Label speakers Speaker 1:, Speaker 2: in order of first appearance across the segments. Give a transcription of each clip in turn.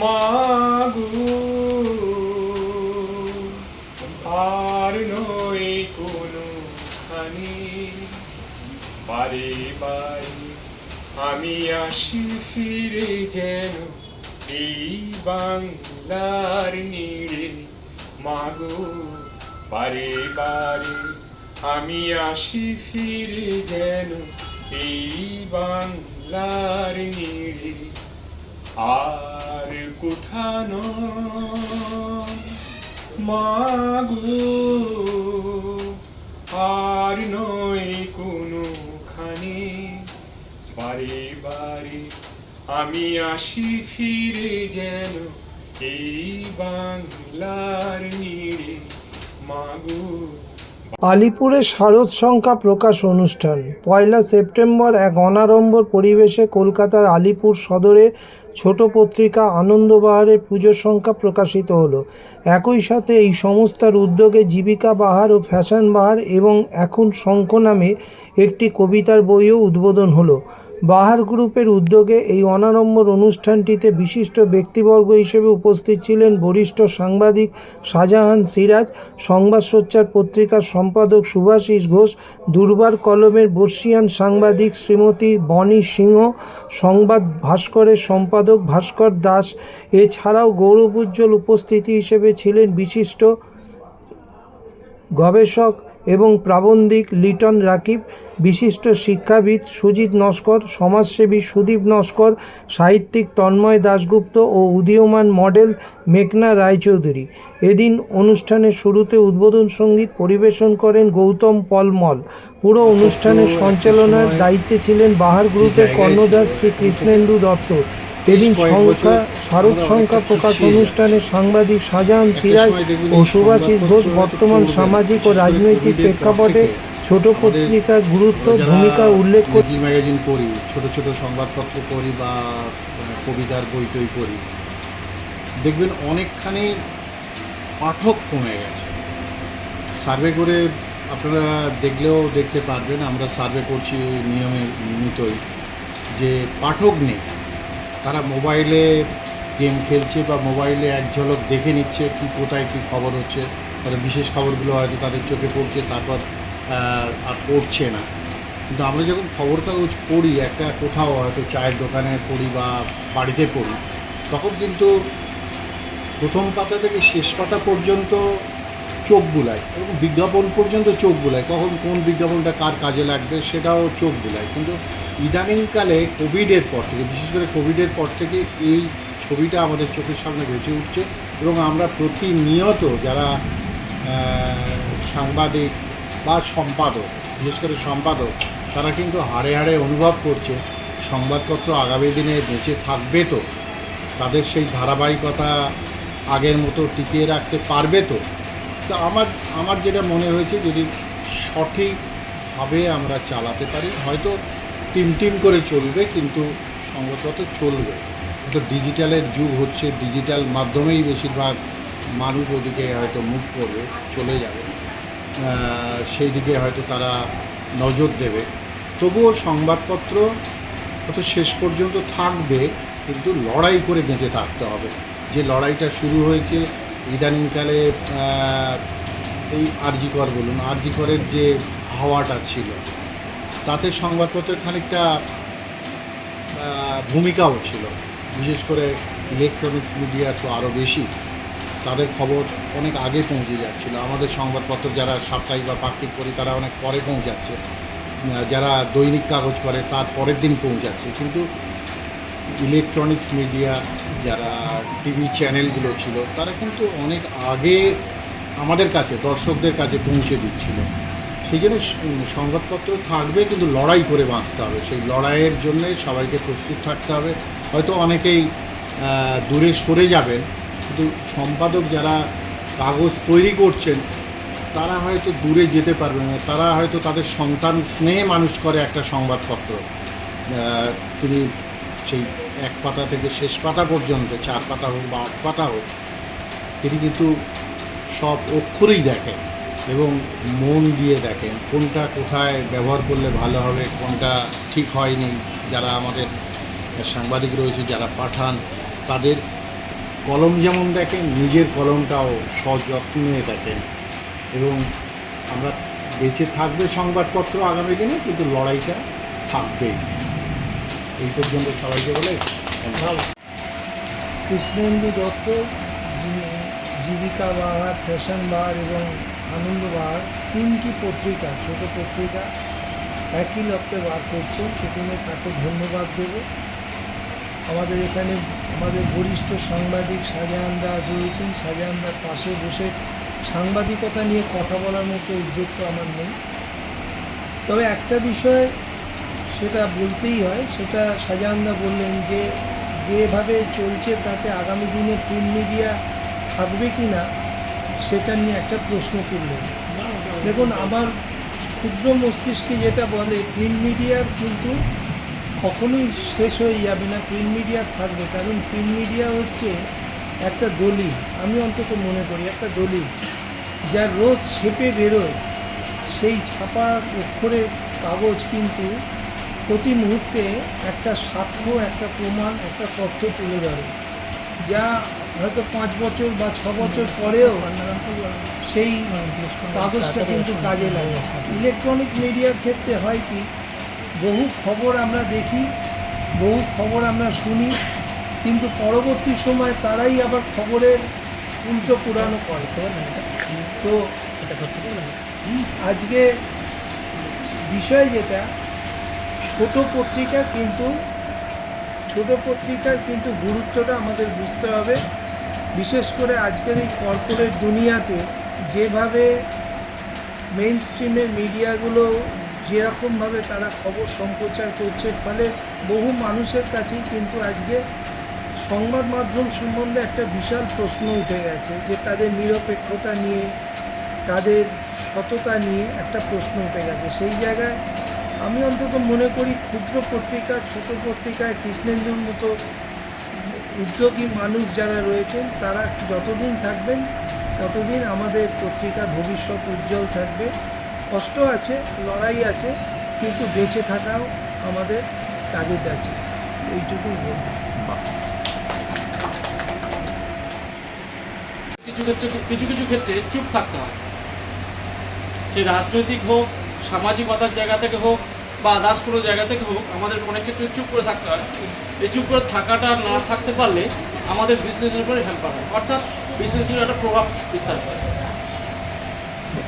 Speaker 1: মাগু। আর নয় কোনো খানি। বারে বারে আমি আসি ফিরে যেন এই বাংলার নিড়ে। মাগো, বারে বারে আমি আসি ফিরে যেন এই বাংলার নিড়ে। আর কোথা নয়? মাগো, আর নয় কোনো খানে বারে বারে আমি আসি ফিরে যেন এই বাংলার নিড়ে। মাগো।
Speaker 2: আলিপুরে শারদ সংখ্যা প্রকাশ অনুষ্ঠান। পয়লা সেপ্টেম্বর এক অনাড়ম্বর পরিবেশে কলকাতার আলিপুর সদরে ছোট পত্রিকা আনন্দবাহারের পুজো সংখ্যা প্রকাশিত হলো। একই সাথে এই সংস্থার উদ্যোগে জীবিকা বাহার ও ফ্যাশন বাহার এবং এখন শঙ্খ নামে একটি কবিতার বইও উদ্বোধন হলো। বাহার গ্রুপের উদ্যোগে এই অনাড়ম্বর অনুষ্ঠানটিতে বিশিষ্ট ব্যক্তিবর্গ হিসেবে উপস্থিত ছিলেন বরিষ্ঠ সাংবাদিক শাহজাহান সিরাজ, সংবাদ সোচ্চার পত্রিকার সম্পাদক সুভাষিস ঘোষ, দুর্বার কলমের বর্ষিয়ান সাংবাদিক শ্রীমতী বনি সিংহ, সংবাদ ভাস্করের সম্পাদক ভাস্কর দাস। এছাড়াও গৌরবোজ্জ্বল উপস্থিতি হিসেবে ছিলেন বিশিষ্ট গবেষক এবং প্রাবন্ধিক লিটন রাকিব বিশিষ্ট শিক্ষাবিদ সুজিত নস্কর সমাজসেবী সুদীপ নস্কর সাহিত্যিক তন্ময় দাশগুপ্ত ও উদীয়মান মডেল মেঘনা রায়চৌধুরী। এদিন অনুষ্ঠানের শুরুতে উদ্বোধন সংগীত পরিবেশন করেন গৌতম পলমল। পুরো অনুষ্ঠানের সঞ্চালনার দায়িত্বে ছিলেন বাহার গ্রুপের কর্ণধার শ্রী কৃষ্ণেন্দু দত্ত। এদিন সংখ্যা স্মারক সংখ্যা প্রকাশ অনুষ্ঠানে সাংবাদিক শাহজাহান সিরাজ ও সুভাষিস ঘোষ বর্তমান সামাজিক ও রাজনৈতিক প্রেক্ষাপটে ছোট পত্রিকার গুরুত্ব ভূমিকা উল্লেখ করে
Speaker 3: ম্যাগাজিন পড়ি ছোট ছোট সংবাদপত্র পড়ি বা কবিতার বই টই পড়ি দেখবেন অনেকখানি পাঠক কমে গেছে। সার্ভে করে আপনারা দেখলেও দেখতে পারবেন আমরা সার্ভে করছি নিয়মে নিয়মিতই যে পাঠক নেই তারা মোবাইলে গেম খেলছে বা মোবাইলে এক ঝলক দেখে নিচ্ছে কি কোথায় কী খবর হচ্ছে, তাদের বিশেষ খবরগুলো হয়তো তাদের চোখে পড়ছে, তারপর আর পড়ছে না। কিন্তু আমরা যখন খবর কাগজ পড়ি, একটা কোথাও হয়তো চায়ের দোকানে পড়ি বা বাড়িতে পড়ি, তখন কিন্তু প্রথম পাতা থেকে শেষ পাতা পর্যন্ত চোখ বুলায় এবং বিজ্ঞাপন পর্যন্ত চোখ বুলায়, কখন কোন বিজ্ঞাপনটা কার কাজে লাগবে সেটাও চোখ বুলায়। কিন্তু ইদানিংকালে কোভিডের পর থেকে, বিশেষ করে কোভিডের পর থেকে এই ছবিটা আমাদের চোখের সামনে বেঁচে উঠছে এবং আমরা প্রতিনিয়ত যারা সাংবাদিক বা সম্পাদক, বিশেষ করে সম্পাদক, তারা কিন্তু হাড়ে হাড়ে অনুভব করছে, সংবাদপত্র আগামী দিনে বেঁচে থাকবে তো? তাদের সেই ধারাবাহিকতা আগের মতো টিকিয়ে রাখতে পারবে তো? তো আমার আমার যেটা মনে হয়েছে যদি সঠিকভাবে আমরা চালাতে পারি, হয়তো টিম টিম করে চলবে, কিন্তু সংবাদপত্র চলবে। তো ডিজিটালের যুগ হচ্ছে, ডিজিটাল মাধ্যমেই বেশিরভাগ মানুষ ওদিকে হয়তো মুভ করবে, চলে যাবে। সেই দিকে হয়তো তারা নজর দেবে। তবুও সংবাদপত্র হয়তো শেষ পর্যন্ত থাকবে, কিন্তু লড়াই করে বেঁচে থাকতে হবে। যে লড়াইটা শুরু হয়েছে, ইদানিংকালে এই আরজিকর বলুন, আরজিকরের যে হাওয়াটা ছিল, তাতে সংবাদপত্রের খানিকটা ভূমিকাও ছিল। বিশেষ করে ইলেকট্রনিক্স মিডিয়া তো আরও বেশি, তাদের খবর অনেক আগে পৌঁছে যাচ্ছিল। আমাদের সংবাদপত্র যারা সাপ্তাহিক বা পাক্ষিক করি, তারা অনেক পরে পৌঁছাচ্ছে। যারা দৈনিক কাগজ করে, তার পরের দিন পৌঁছাচ্ছে। কিন্তু ইলেকট্রনিক্স মিডিয়া যারা টিভি চ্যানেলগুলো ছিল, তারা কিন্তু অনেক আগে আমাদের কাছে, দর্শকদের কাছে পৌঁছে দিচ্ছিল। সেই জন্য সংবাদপত্র থাকবে, কিন্তু লড়াই করে বাঁচতে হবে। সেই লড়াইয়ের জন্যে সবাইকে প্রস্তুত থাকতে হবে। হয়তো অনেকেই দূরে সরে যাবেন, কিন্তু সম্পাদক যারা কাগজ তৈরি করছেন, তারা হয়তো দূরে যেতে পারবে না। তারা হয়তো তাদের সন্তান স্নেহে মানুষ করে একটা সংবাদপত্র। তিনি সেই এক পাতা থেকে শেষ পাতা পর্যন্ত, চার পাতা হোক বা আট পাতা হোক, তিনি কিন্তু সব অক্ষরই দেখেন এবং মন দিয়ে দেখেন কোনটা কোথায় ব্যবহার করলে ভালো হবে, কোনটা ঠিক হয়নি, যারা আমাদের সাংবাদিক রয়েছে, যারা পাঠান, তাদের কলম যেমন দেখেন, নিজের কলমটাও সযত্নে দেখেন। এবং আমরা বেঁচে থাকবে সংবাদপত্র আগামী দিনে, কিন্তু লড়াইটা থাকবেই এই পর্যন্ত সবাইকে বলে।
Speaker 2: কৃষ্ণেন্দু দত্ত, যিনি জীবিকা বাহার, ফ্যাশন বাহার এবং আনন্দ বাহার, তিনটি পত্রিকা, ছোট পত্রিকা, একই লক্ষ্যে বার করছেন। প্রথমে তাকে ধন্যবাদ দেব। আমাদের এখানে আমাদের বরিষ্ঠ সাংবাদিক শাহজাহান দাস রয়েছেন। শাহজাহান দাস পাশে বসে সাংবাদিকতা নিয়ে কথা বলার মতো উদ্যোগ তো আমার নেই। তবে একটা বিষয় সেটা বলতেই হয়, সেটা শাহজাহানদা বললেন যে, যেভাবে চলছে তাতে আগামী দিনে প্রিন্ট মিডিয়া থাকবে কি না, সেটা নিয়ে একটা প্রশ্ন তুললেন। দেখুন, আমার ক্ষুদ্র মস্তিষ্কে যেটা বলে প্রিন্ট মিডিয়ার কিন্তু কখনোই শেষ হয়ে যাবে না প্রিন্ট মিডিয়া থাকবে। কারণ প্রিন্ট মিডিয়া হচ্ছে একটা দলিল। আমি অন্তত মনে করি একটা দলিল। যা রোজ ছেপে বেরোয়, সেই ছাপা অক্ষরের কাগজ কিন্তু প্রতি মুহূর্তে একটা সাক্ষ্য, একটা প্রমাণ, একটা তথ্য তুলে ধরে। যা হয়তো পাঁচ বছর বা ছ বছর পরেও সেই কাগজটা কিন্তু কাজে লাগে। ইলেকট্রনিক্স মিডিয়ার ক্ষেত্রে হয় কি বহু খবর আমরা দেখি বহু খবর আমরা শুনি কিন্তু পরবর্তী সময় তারাই আবার খবরের উল্টো পুরানো করে তো আজকে বিষয় যেটা ছোট পত্রিকা কিন্তু ছোট পত্রিকার কিন্তু গুরুত্বটা আমাদের বুঝতে হবে। বিশেষ করে আজকের এই কর্পোরেট দুনিয়াতে যেভাবে মেইন স্ট্রিমের মিডিয়াগুলো যেরকমভাবে তারা খবর সম্প্রচার করছে, ফলে বহু মানুষের কাছেই কিন্তু আজকে সংবাদ মাধ্যম সম্বন্ধে একটা বিশাল প্রশ্ন উঠে গেছে যে তাদের নিরপেক্ষতা নিয়ে, তাদের সততা নিয়ে একটা প্রশ্ন উঠে গেছে। সেই জায়গায় আমি অন্তত মনে করি ক্ষুদ্র পত্রিকা, ছোট পত্রিকায় কৃষ্ণেন্দুর মতো উদ্যোগী মানুষ যারা রয়েছেন, তারা যতদিন থাকবেন, ততদিন আমাদের পত্রিকার ভবিষ্যৎ উজ্জ্বল থাকবে। কষ্ট আছে, লড়াই আছে, কিন্তু বেঁচে থাকাও আমাদের তাগিদ আছে। এইটুকুই
Speaker 4: কিছু ক্ষেত্রে কিছু কিছু ক্ষেত্রে চুপ থাকতে হয়। সে রাজনৈতিক হোক, সামাজিকতার জায়গা থেকে হোক, বা আদার্স কোনো জায়গা থেকে হোক, আমাদের অনেক ক্ষেত্রে চুপ করে থাকতে হয়। এই চুপ করে থাকাটা না থাকতে পারলে আমাদের বিজনেসের উপরে হেল্প পাবে অর্থাৎ বিজনেসের একটা প্রভাব বিস্তার করে।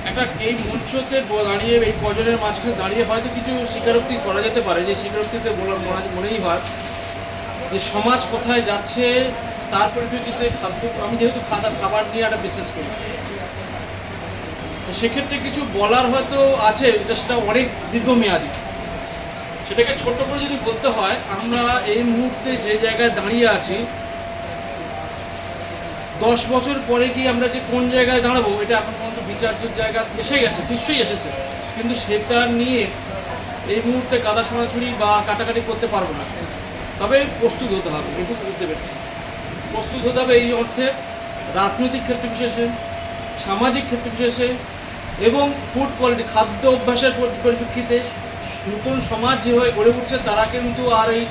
Speaker 4: একটা এই মঞ্চতে দাঁড়িয়ে, এই কজনের মাঝখানে দাঁড়িয়ে হয়তো কিছু স্বীকারোক্তি করা যেতে পারে, যে স্বীকারোক্তিতে বলার মনে- মনেই হয়। যে সমাজ কোথায় যাচ্ছে, তার পরিপ্রেক্ষিতে খাদ্য, আমি যেহেতু খাবার খাবার নিয়ে একটা বিশেষ করি। তো সেক্ষেত্রে কিছু বলার হয়তো আছে এটা সেটা অনেক দীর্ঘমেয়াদী। সেটাকে ছোট করে যদি বলতে হয়, আমরা এই মুহূর্তে যে জায়গায় দাঁড়িয়ে আছি দশ বছর পরে কি আমরা যে কোন জায়গায় দাঁড়াবো, এটা এখন পর্যন্ত বিচার্যের জায়গা এসে গেছে, নিশ্চয়ই এসেছে। কিন্তু সেটা নিয়ে এই মুহূর্তে কাদা ছোড়াছুড়ি বা কাটাকাটি করতে পারব না। তবে প্রস্তুত হতে হবে, এটুকু বুঝতে পেরেছি। প্রস্তুত হতে হবে এই অর্থে রাজনৈতিক ক্ষেত্র বিশেষে, সামাজিক ক্ষেত্র বিশেষে এবং ফুড কোয়ালিটি খাদ্য অভ্যাসের পরিপ্রেক্ষিতে নতুন সমাজ যেভাবে গড়ে উঠছে, তারা কিন্তু আর এই